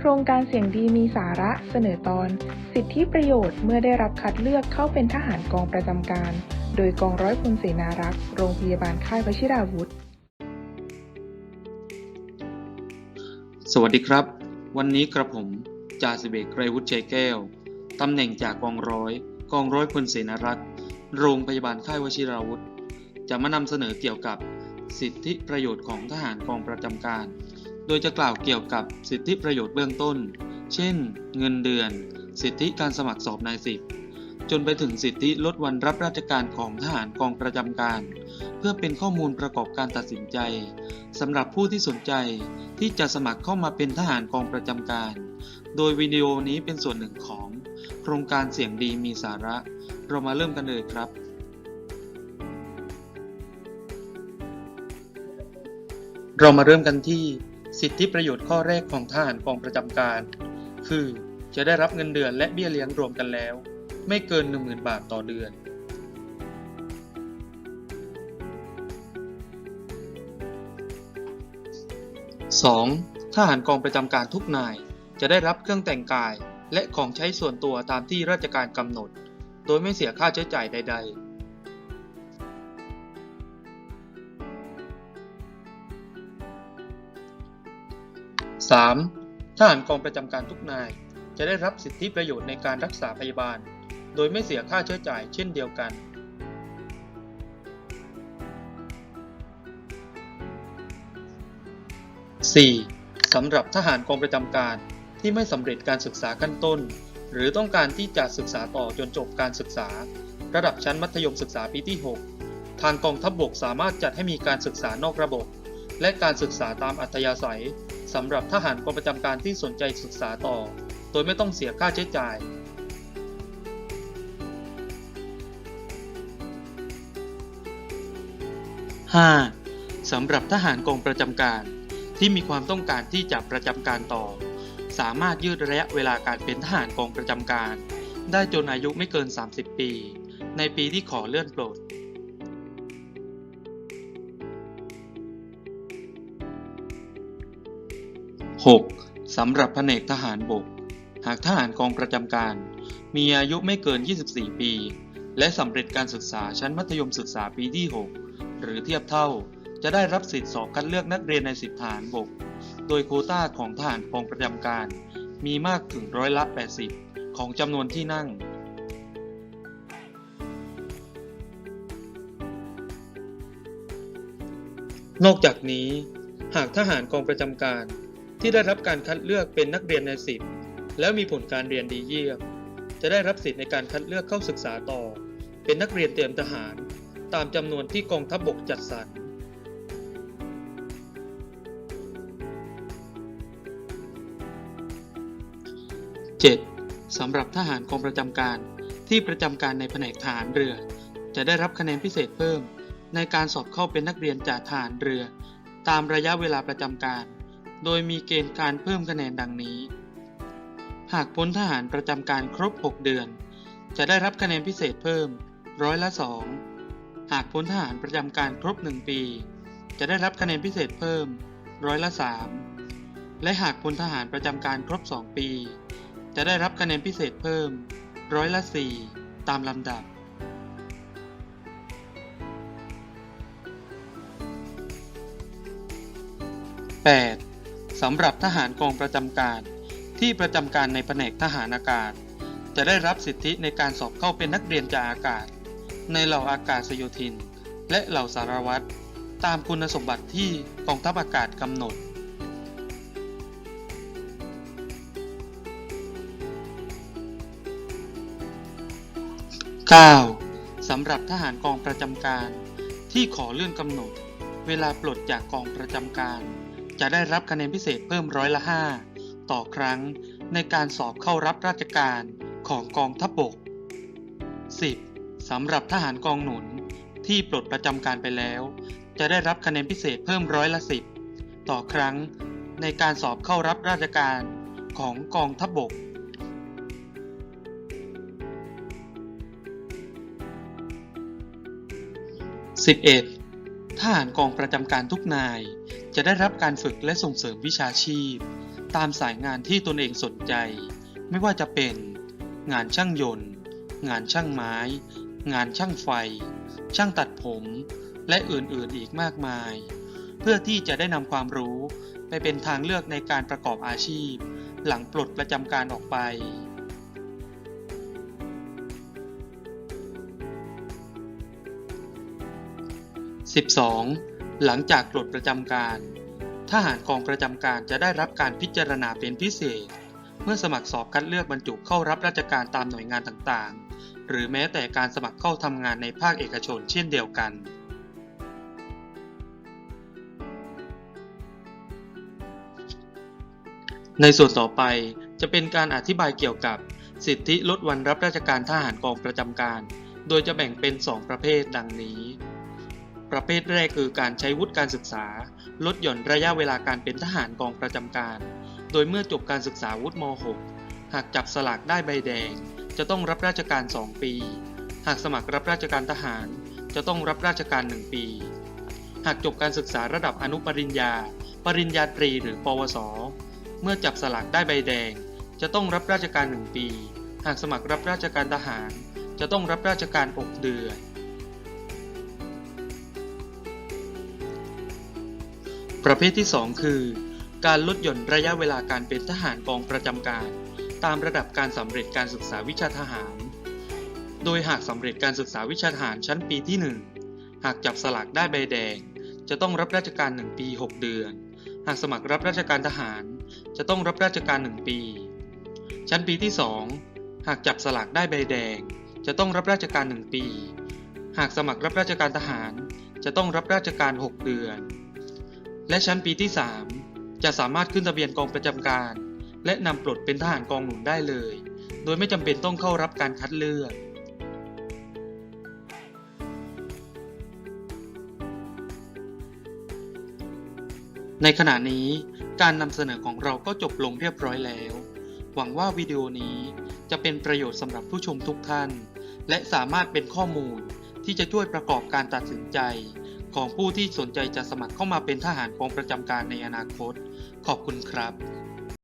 โครงการเสียงดีมีสาระเสนอตอน สิทธิประโยชน์เมื่อได้รับคัดเลือกเข้าเป็นทหารกองประจำการ โดยกองร้อยพลเสนารักษ์โรงพยาบาลค่ายวชิราวุธ สวัสดีครับ วันนี้กระผมจ่าสิบเอกไกรวุฒิชัยแก้วตำแหน่งจากกองร้อย กองร้อยพลเสนารักษ์โรงพยาบาลค่ายวชิราวุธ จะมานำเสนอเกี่ยวกับ สิทธิประโยชน์ของทหารกองประจำการ โดยจะกล่าวเกี่ยวกับสิทธิประโยชน์เบื้องต้น เช่น เงินเดือน สิทธิการสมัครสอบนายสิบจนไปถึงสิทธิลดวันรับราชการของทหารกองประจำการ เพื่อเป็นข้อมูลประกอบการตัดสินใจสำหรับผู้ที่สนใจที่จะสมัครเข้ามาเป็นทหารกองประจำการ โดยวิดีโอนี้เป็นส่วนหนึ่งของ โครงการเสียงดีมีสาระ เรามาเริ่มกันเลยครับ เรามาเริ่มกันที่ สิทธิประโยชน์ข้อแรกของทหารกองประจำการ คือจะได้รับเงินเดือนและเบี้ยเลี้ยงรวมกันแล้ว ไม่เกิน 10,000 บาทต่อเดือน 2. ทหารกองประจำการทุกนายจะได้รับเครื่องแต่งกาย และของใช้ส่วนตัวตามที่ราชการกำหนด โดยไม่เสียค่าใช้จ่ายใด ๆ 3. ทหารกองประจำการทุกนาย จะได้รับสิทธิประโยชน์ในการรักษาพยาบาล โดยไม่เสียค่าใช้จ่ายเช่นเดียวกัน 4. สำหรับทหารกองประจำการที่ไม่สำเร็จการศึกษาขั้นต้น หรือต้องการที่จะศึกษาต่อจนจบการศึกษา ระดับชั้นมัธยมศึกษาปีที่ 6 ทางกองทัพบบกสามารถจัดให้มีการศึกษานอกระบบ และการศึกษาตามอัธยาศัยสำหรับทหารกองประจำการที่สนใจศึกษาต่อ โดยไม่ต้องเสียค่าใช้จ่าย 5. สำหรับทหารกองประจำการที่มีความต้องการที่จะประจำการต่อ สามารถยืดระยะเวลาการเป็นทหารกองประจำการ ได้จนอายุไม่เกิน 30 ปี ในปีที่ขอเลื่อนโปรด 6. สำหรับแผนกทหารบก หากทหารกองประจำการ มีอายุไม่เกิน 24 ปี และสำเร็จการศึกษาชั้นมัธยมศึกษาปีที่ 6 หรือเทียบเท่า จะได้รับสิทธิสอบคัดเลือกนักเรียนในสิบทหารบก โดยโคต้าของทหารกองประจำการ มีมากถึงร้อยละ 80 ของจำนวนที่นั่ง นอกจากนี้ หากทหารกองประจำการ ที่ได้รับการคัดเลือกเป็นนักเรียนในสิบแล้วมีผลการเรียนดีเยี่ยม จะได้รับสิทธิ์ในการคัดเลือกเข้าศึกษาต่อ เป็นนักเรียนเตรียมทหาร ตามจำนวนที่กองทัพบบกจัดสรร 7. สำหรับทหารกองประจำการที่ประจำการในแผนกทหารเรือ จะได้รับคะแนนพิเศษเพิ่ม ในการสอบเข้าเป็นนักเรียนจากทหารเรือ ตามระยะเวลาประจำการ โดยมีเกณฑ์การเพิ่มคะแนนดังนี้ หากพ้นทหารประจำการครบ 6 เดือน จะได้รับคะแนนพิเศษเพิ่ม ร้อยละ 2 หากพ้นทหารประจำการครบ 1 ปี จะได้รับคะแนนพิเศษเพิ่ม ร้อยละ 3 และหากพ้นทหารประจำการครบ 2 ปี จะได้รับคะแนนพิเศษเพิ่ม ร้อยละ 4 ตามลำดับ 8. สำหรับทหารกองประจำการ ที่ประจำการในแผนกทหารอากาศ จะได้รับสิทธิในการสอบเข้าเป็นนักเรียนจากอากาศ ในเหล่าอากาศโยธิน และเหล่าสารวัตรตามคุณสมบัติที่กองทัพอากาศกำหนด 9. สำหรับทหารกองประจำการ ที่ขอเลื่อนกำหนด เวลาปลดจากกองประจำการ จะได้รับคะแนนพิเศษเพิ่มร้อยละ 5 ต่อครั้งในการสอบเข้ารับราชการของกองทัพบบก 10. สำหรับทหารกองหนุนที่ปลดประจำการไปแล้ว จะได้รับคะแนนพิเศษเพิ่มร้อยละ 10 ต่อครั้งในการสอบเข้ารับราชการของกองทัพบบก 11. ทหารกองประจำการทุกนาย จะได้รับการฝึกและส่งเสริมวิชาชีพ ตามสายงานที่ตนเองสนใจ ไม่ว่าจะเป็น งานช่างยนต์ งานช่างไม้ งานช่างไฟ ช่างตัดผม และอื่นๆอีกมากมาย เพื่อที่จะได้นำความรู้ไปเป็นทางเลือกในการประกอบอาชีพ หลังปลดประจำการออกไป 12. หลังจากปลดประจำการ ทหารกองประจำการจะได้รับการพิจารณาเป็นพิเศษ เมื่อสมัครสอบคัดเลือกบรรจุเข้ารับราชการตามหน่วยงานต่างๆ หรือแม้แต่การสมัครเข้าทำงานในภาคเอกชนเช่นเดียวกัน ในส่วนต่อไปจะเป็นการอธิบายเกี่ยวกับสิทธิลดวันรับราชการทหารกองประจำการ โดยจะแบ่งเป็น 2 ประเภทดังนี้ ประเภทแรกคือการใช้วุฒิการศึกษา ลดหย่อนระยะเวลาการเป็นทหารกองประจำการ โดยเมื่อจบการศึกษาวุฒิม .6 หากจับสลากได้ใบแดง จะต้องรับราชการ 2 ปี หากสมัครรับราชการทหาร จะต้องรับราชการ 1 ปี หากจบการศึกษาระดับอนุปริญญา ปริญญาตรีหรือ ปวส เมื่อจับสลากได้ใบแดง จะต้องรับราชการ 1 ปี หากสมัครรับราชการทหาร จะต้องรับราชการ 6 เดือน ประเภทที่ 2 คือ การลดหย่อนระยะเวลาการเป็นทหารกองประจำการ ตามระดับการสำเร็จการศึกษาวิชาทหาร โดยหากสำเร็จการศึกษาวิชาทหารชั้นปีที่ 1 หากจับสลากได้ใบแดง จะต้องรับราชการ 1 ปี 6 เดือน หากสมัครรับราชการทหาร จะต้องรับราชการ 1 ปี ชั้นปีที่ 2 หากจับสลากได้ใบแดง จะต้องรับราชการ 1 ปี หากสมัครรับราชการทหาร จะต้องรับราชการ 6 เดือน และชั้นปีที่ 3 จะสามารถขึ้นทะเบียนกองประจำการ และนำปลดเป็นทหารกองหนุนได้เลย โดยไม่จำเป็นต้องเข้ารับการคัดเลือกในขณะนี้การนำเสนอของเราก็จบลงเรียบร้อยแล้ว หวังว่าวิดีโอนี้จะเป็นประโยชน์สำหรับผู้ชมทุกท่าน และสามารถเป็นข้อมูลที่จะช่วยประกอบการตัดสินใจ ของผู้ที่สนใจจะสมัครเข้ามาเป็นทหารกองประจำการในอนาคต ขอบคุณครับ